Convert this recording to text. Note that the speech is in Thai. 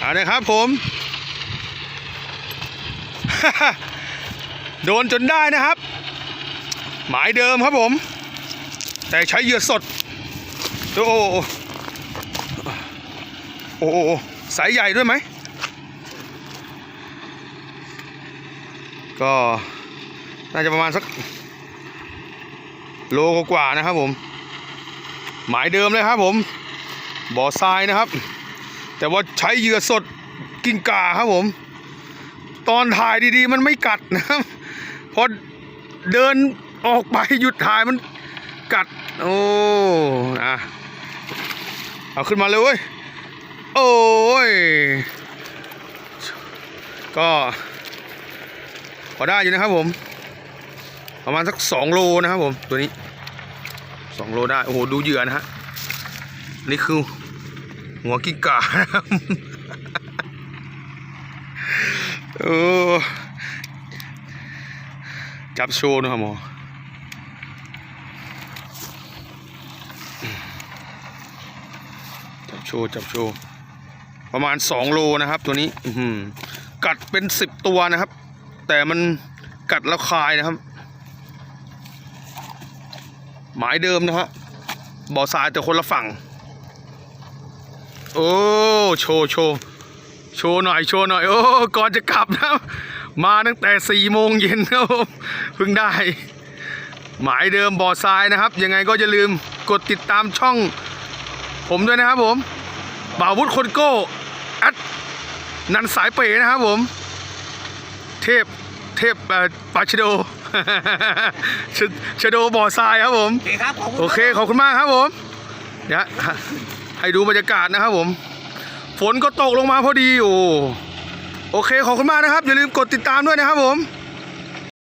เอาเลยครับผม โดนจนได้นะครับ หมายเดิมครับผม แต่ใช้เหยื่อสด โอ้โหโอ้โหสายใหญ่ด้วยไหม ก็น่าจะประมาณสักโลกว่าๆนะครับผม หมายเดิมเลยครับผม บ่อทรายนะครับ แต่ว่าใช้เหยื่อสดกินกาครับผม ตอนถ่ายดีๆ มันไม่กัดนะครับพอเดินออกไปหยุดถ่ายมันกัด โอ้อะเอาขึ้นมาเลยเว้ย โอ้ย ก็พอได้อยู่นะครับผม ประมาณสักสองโลนะครับผม ตัวนี้สองโลได้ โอ้โห ดูเหยื่อนะฮะ นี่คือ หัวกิ้งก่าครับเออจับโชว์นะครับหมอจับโชว์จับโชว์ประมาณสองโลนะครับ ตัวนี้กัดเป็นสิบตัวนะครับ แต่มันกัดแล้วคายนะครับ หมายเดิมนะฮะบ่อทรายแต่คนละฝั่ง โอ้โชว์โชว์โชว์หน่อยโชว์หน่อย โอ้ก่อนจะกลับนะมาตั้งแต่สี่โมงเย็นครับผมเพิ่งได้ หมายเดิมบ่อทรายนะครับ ยังไงก็อย่าลืมกดติดตามช่อง ผมด้วยนะครับผมบ่าววุฒิคนโก้แอดนันสายเป๋นะครับผม เทพเทพเอ่อปาชโดชชโดบ่อทรายครับผม โอเคครับ ขอบคุณโอเคขอบคุณมากครับผมเดี๋ยว ให้ดูบรรยากาศนะครับผม ฝนก็ตกลงมาพอดีโอ้โอเคขอบคุณมากนะครับ อย่าลืมกดติดตามด้วยนะครับผม